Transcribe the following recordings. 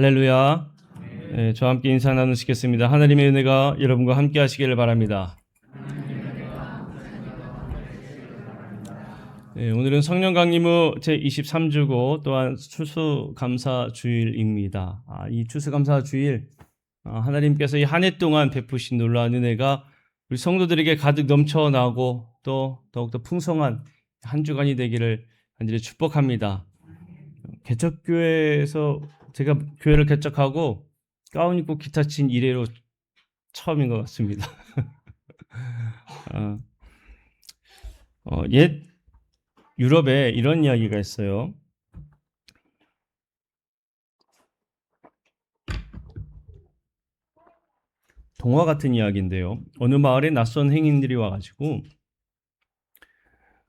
할렐루야. 네, 저와 함께 인사 나누시겠습니다. 하나님의 은혜가 여러분과 함께 하시기를 바랍니다. 네, 오늘은 성령 강림의 제 23주고 또한 추수감사 주일입니다. 아, 이 추수감사 주일 아, 하나님께서 이 한 해 동안 베푸신 놀라운 은혜가 우리 성도들에게 가득 넘쳐나고 또 더욱더 풍성한 한 주간이 되기를 간절히 축복합니다. 개척교회에서 제가 교회를 개척하고 가운 입고 기타 친 이래로 처음인 것 같습니다. 어, 어, 옛 유럽에 이런 이야기가 있어요. 동화 같은 이야기인데요. 어느 마을에 낯선 행인들이 와가지고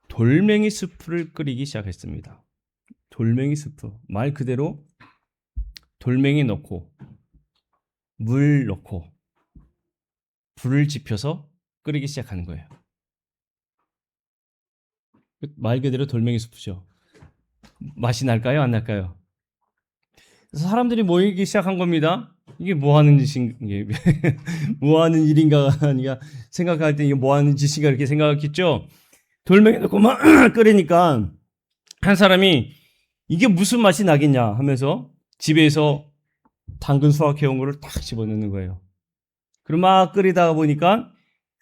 돌멩이 수프를 끓이기 시작했습니다. 돌멩이 수프 말 그대로 돌멩이 넣고 물 넣고 불을 지펴서 끓이기 시작하는 거예요. 말 그대로 돌멩이 수프죠. 맛이 날까요? 안 날까요? 그래서 사람들이 모이기 시작한 겁니다. 이게 뭐 하는 짓인 게 뭐 하는 일인가 생각할 때 이게 뭐 하는 짓인가 이렇게 생각했겠죠. 돌멩이 넣고 막 끓이니까 한 사람이 이게 무슨 맛이 나겠냐 하면서 집에서 당근 수확해온 거를 딱 집어넣는 거예요. 그럼 막 끓이다가 보니까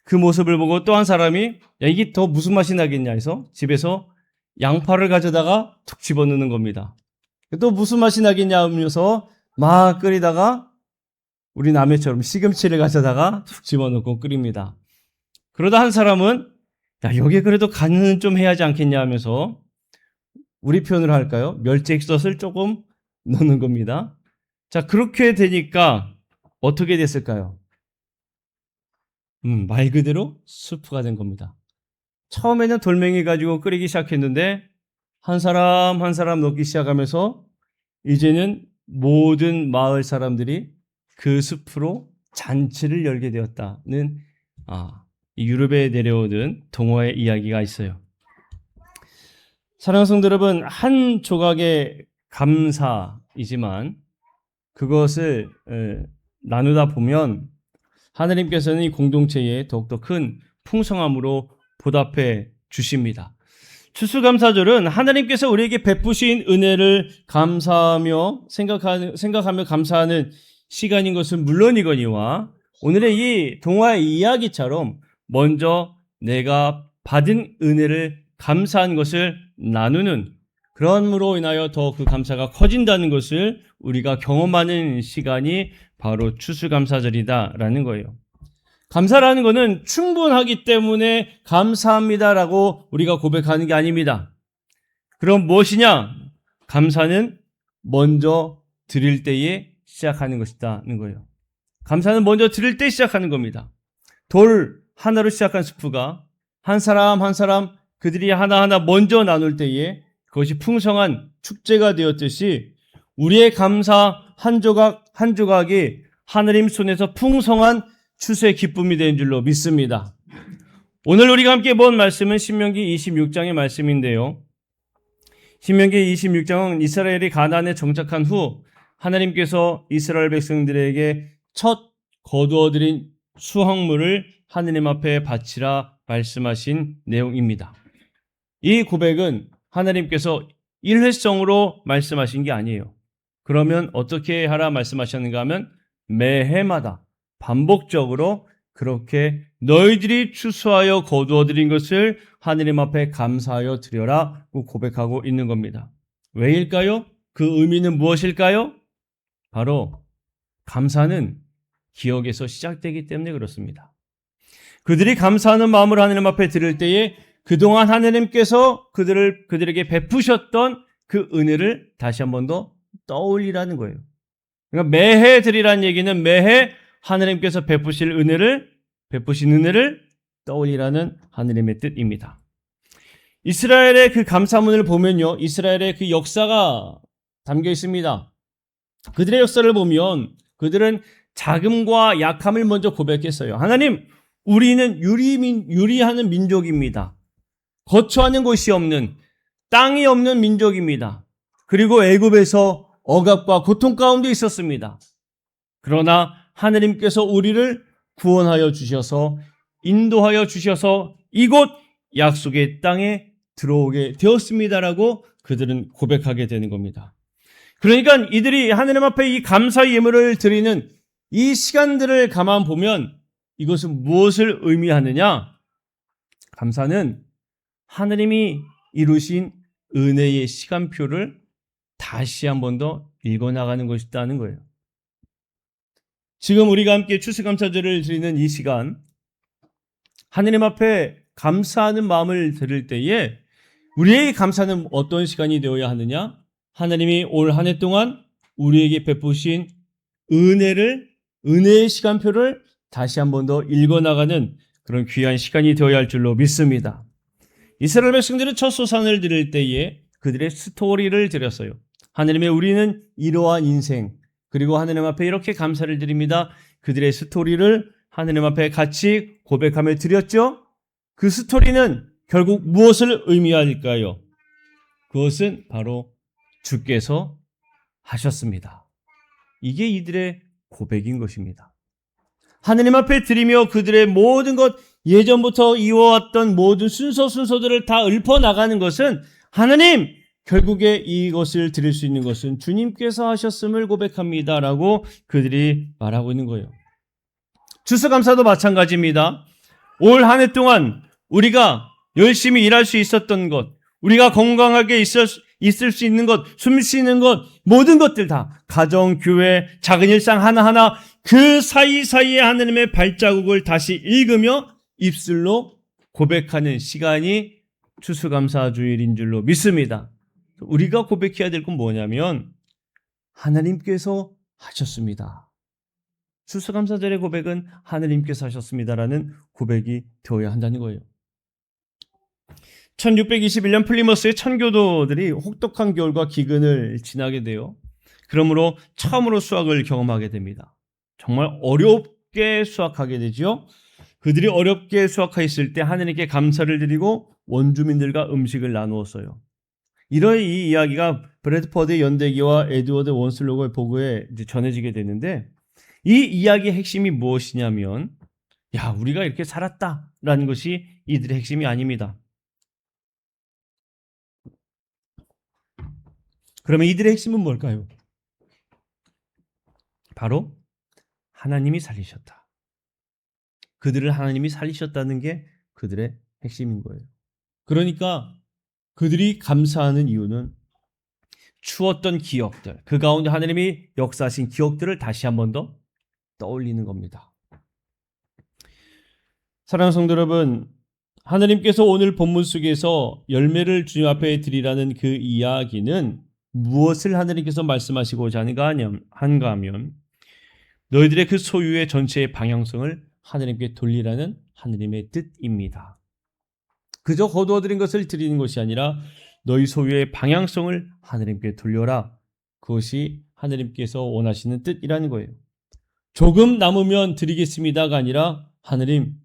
그 모습을 보고 또 한 사람이 야 이게 더 무슨 맛이 나겠냐 해서 집에서 양파를 가져다가 툭 집어넣는 겁니다. 또 무슨 맛이 나겠냐 하면서 막 끓이다가 우리 남해처럼 시금치를 가져다가 툭 집어넣고 끓입니다. 그러다 한 사람은 야 여기에 그래도 간은 좀 해야지 않겠냐 하면서 우리 표현으로 할까요? 멸치 액젓을 조금 넣는 겁니다. 자, 그렇게 되니까 어떻게 됐을까요? 음, 말 그대로 수프가 된 겁니다. 처음에는 돌멩이 가지고 끓이기 시작했는데 한 사람 한 사람 넣기 시작하면서 이제는 모든 마을 사람들이 그 숲으로 잔치를 열게 되었다는 아, 이 유럽에 내려오던 동화의 이야기가 있어요. 사랑하는 성도 여러분, 한 조각의 감사이지만 그것을 에, 나누다 보면 하나님께서는 이 공동체에 더욱더 큰 풍성함으로 보답해 주십니다. 추수감사절은 하나님께서 우리에게 베푸신 은혜를 감사하며 생각하는, 생각하며 감사하는 시간인 것은 물론이거니와 오늘의 이 동화의 이야기처럼 먼저 내가 받은 은혜를 감사한 것을 나누는 그러므로 인하여 더 그 감사가 커진다는 것을 우리가 경험하는 시간이 바로 추수감사절이다라는 거예요. 감사라는 것은 충분하기 때문에 감사합니다라고 우리가 고백하는 게 아닙니다. 그럼 무엇이냐? 감사는 먼저 드릴 때에 시작하는 것이다는 거예요. 감사는 먼저 드릴 때 시작하는 겁니다. 돌 하나로 시작한 스프가 한 사람 한 사람 그들이 하나하나 먼저 나눌 때에 그것이 풍성한 축제가 되었듯이 우리의 감사 한 조각 한 조각이 하느님 손에서 풍성한 추수의 기쁨이 된 줄로 믿습니다. 오늘 우리가 함께 본 말씀은 신명기 26장의 말씀인데요. 신명기 26장은 이스라엘이 가나안에 정착한 후 하나님께서 이스라엘 백성들에게 첫 거두어들인 수확물을 하느님 앞에 바치라 말씀하신 내용입니다. 이 고백은 하나님께서 일회성으로 말씀하신 게 아니에요. 그러면 어떻게 하라 말씀하셨는가 하면 매해마다 반복적으로 그렇게 너희들이 추수하여 거두어들인 것을 하느님 앞에 감사하여 드려라 고백하고 있는 겁니다. 왜일까요? 그 의미는 무엇일까요? 바로 감사는 기억에서 시작되기 때문에 그렇습니다. 그들이 감사하는 마음을 하느님 앞에 드릴 때에 그동안 하느님께서 그들을 그들에게 베푸셨던 그 은혜를 다시 한 번 더 떠올리라는 거예요. 그러니까 매해 드리라는 얘기는 매해 하느님께서 베푸실 은혜를 베푸신 은혜를 떠올리라는 하느님의 뜻입니다. 이스라엘의 그 감사문을 보면요. 이스라엘의 그 역사가 담겨 있습니다. 그들의 역사를 보면 그들은 자금과 약함을 먼저 고백했어요. 하나님, 우리는 유리민, 유리하는 민족입니다. 거처하는 곳이 없는 땅이 없는 민족입니다. 그리고 애굽에서 억압과 고통 가운데 있었습니다. 그러나 하느님께서 우리를 구원하여 주셔서 인도하여 주셔서 이곳 약속의 땅에 들어오게 되었습니다라고 그들은 고백하게 되는 겁니다. 그러니까 이들이 하느님 앞에 이 감사 예물을 드리는 이 시간들을 가만 보면 이것은 무엇을 의미하느냐? 감사는 하느님이 이루신 은혜의 시간표를 다시 한 번 더 읽어나가는 것이다는 거예요. 지금 우리가 함께 추수감사절을 드리는 이 시간, 하느님 앞에 감사하는 마음을 들을 때에 우리에게 감사는 어떤 시간이 되어야 하느냐? 하나님이 올 한 해 동안 우리에게 베푸신 은혜를, 은혜의 시간표를 다시 한 번 더 읽어나가는 그런 귀한 시간이 되어야 할 줄로 믿습니다. 이스라엘 백성들은 첫 소산을 드릴 때에 그들의 스토리를 드렸어요. 하나님의 우리는 이러한 인생, 그리고 하나님 앞에 이렇게 감사를 드립니다. 그들의 스토리를 하나님 앞에 같이 고백하며 드렸죠. 그 스토리는 결국 무엇을 의미할까요? 그것은 바로 주께서 하셨습니다. 이게 이들의 고백인 것입니다. 하느님 앞에 드리며 그들의 모든 것 예전부터 이어왔던 모든 순서 순서들을 다 읊어 나가는 것은 하나님 결국에 이것을 드릴 수 있는 것은 주님께서 하셨음을 고백합니다라고 그들이 말하고 있는 거예요. 추수감사도 마찬가지입니다. 올 한 해 동안 우리가 열심히 일할 수 있었던 것, 우리가 건강하게 있을, 있을 수 있는 것, 숨 쉬는 것, 모든 것들 다 가정, 교회, 작은 일상 하나하나 그 사이사이에 하나님의 발자국을 다시 읽으며 입술로 고백하는 시간이 추수감사 주일인 줄로 믿습니다. 우리가 고백해야 될 건 뭐냐면 하나님께서 하셨습니다. 추수감사절의 고백은 하나님께서 하셨습니다라는 고백이 되어야 한다는 거예요. 1621년 플리머스의 천교도들이 혹독한 겨울과 기근을 지나게 되어 그러므로 처음으로 수학을 경험하게 됩니다. 정말 어렵게 수학하게 되지요. 그들이 어렵게 수학하였을 때 하나님께 감사를 드리고 원주민들과 음식을 나누었어요. 이런 이 이야기가 브래드퍼드 연대기와 에드워드 원슬로그의 보고에 전해지게 되는데 이 이야기의 핵심이 무엇이냐면 야 우리가 이렇게 살았다라는 것이 이들의 핵심이 아닙니다. 그러면 이들의 핵심은 뭘까요? 바로 하나님이 살리셨다. 그들을 하나님이 살리셨다는 게 그들의 핵심인 거예요. 그러니까 그들이 감사하는 이유는 추웠던 기억들, 그 가운데 하나님이 역사하신 기억들을 다시 한 번 더 떠올리는 겁니다. 사랑하는 성도 여러분, 하나님께서 오늘 본문 속에서 열매를 주님 앞에 드리라는 그 이야기는 무엇을 하나님께서 말씀하시고자 하는가 하면 너희들의 그 소유의 전체의 방향성을 하나님께 돌리라는 하나님의 뜻입니다. 그저 거두어 들인 것을 드리는 것이 아니라 너희 소유의 방향성을 하나님께 돌려라. 그것이 하나님께서 원하시는 뜻이라는 거예요. 조금 남으면 드리겠습니다가 아니라 하나님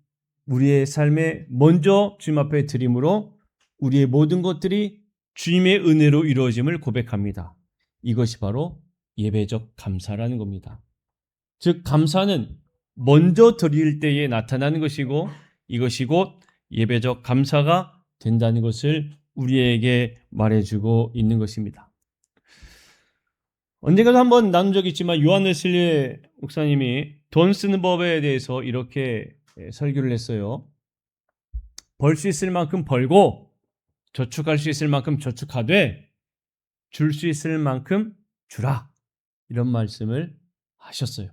우리의 삶에 먼저 주님 앞에 드림으로 우리의 모든 것들이 주님의 은혜로 이루어짐을 고백합니다. 이것이 바로 예배적 감사라는 겁니다. 즉 감사는 먼저 드릴 때에 나타나는 것이고 이것이 곧 예배적 감사가 된다는 것을 우리에게 말해주고 있는 것입니다. 언젠가도 한번 나눈 적이 있지만 요한 웨슬리 목사님이 돈 쓰는 법에 대해서 이렇게 설교를 했어요. 벌 수 있을 만큼 벌고 저축할 수 있을 만큼 저축하되 줄 수 있을 만큼 주라. 이런 말씀을 하셨어요.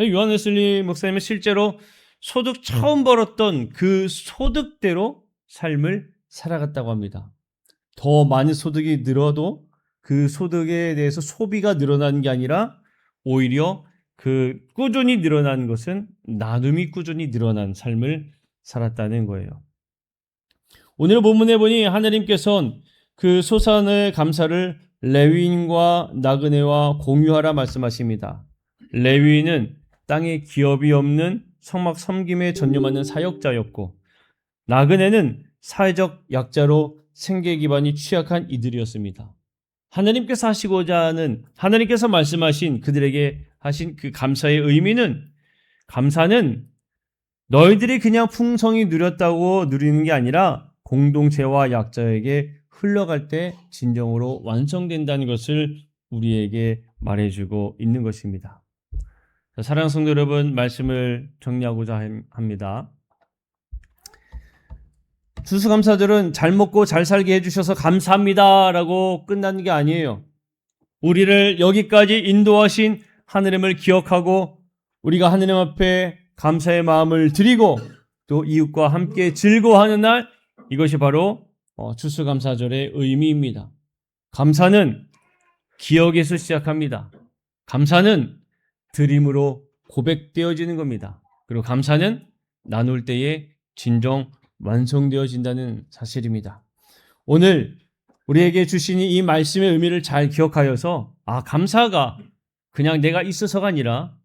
요한 웨슬리 목사님은 실제로 소득 처음 벌었던 그 소득대로 삶을 살아갔다고 합니다. 더 많은 소득이 늘어도 그 소득에 대해서 소비가 늘어나는 게 아니라 오히려 그 꾸준히 늘어난 것은 나눔이 꾸준히 늘어난 삶을 살았다는 거예요. 오늘 본문에 보니 하나님께서는 그 소산의 감사를 레위인과 나그네와 공유하라 말씀하십니다. 레위인은 땅에 기업이 없는 성막 섬김에 전념하는 사역자였고 나그네는 사회적 약자로 생계 기반이 취약한 이들이었습니다. 하나님께서 하시고자 하는 하나님께서 말씀하신 그들에게 하신 그 감사의 의미는 감사는 너희들이 그냥 풍성히 누렸다고 누리는 게 아니라 공동체와 약자에게 흘러갈 때 진정으로 완성된다는 것을 우리에게 말해주고 있는 것입니다. 자, 사랑하는 성도 여러분, 말씀을 정리하고자 함- 합니다. 추수감사절은 잘 먹고 잘 살게 해주셔서 감사합니다라고 끝나는 게 아니에요. 우리를 여기까지 인도하신 하느님을 기억하고 우리가 하느님 앞에 감사의 마음을 드리고 또 이웃과 함께 즐거워하는 날 이것이 바로 어, 추수감사절의 의미입니다. 감사는 기억에서 시작합니다. 감사는 드림으로 고백되어지는 겁니다. 그리고 감사는 나눌 때에 진정 완성되어진다는 사실입니다. 오늘 우리에게 주신 이 말씀의 의미를 잘 기억하여서 아 감사가 그냥 내가 있어서가 아니라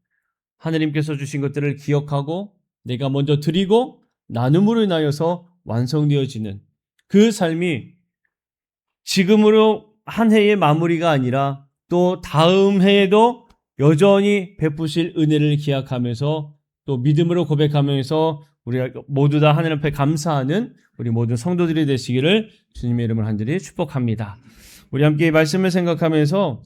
하나님께서 주신 것들을 기억하고 내가 먼저 드리고 나눔으로 인하여서 완성되어지는 그 삶이 지금으로 한 해의 마무리가 아니라 또 다음 해에도 여전히 베푸실 은혜를 기약하면서 또 믿음으로 고백하면서 우리가 모두 다 하나님 앞에 감사하는 우리 모든 성도들이 되시기를 주님의 이름을 한절히 축복합니다. 우리 함께 이 말씀을 생각하면서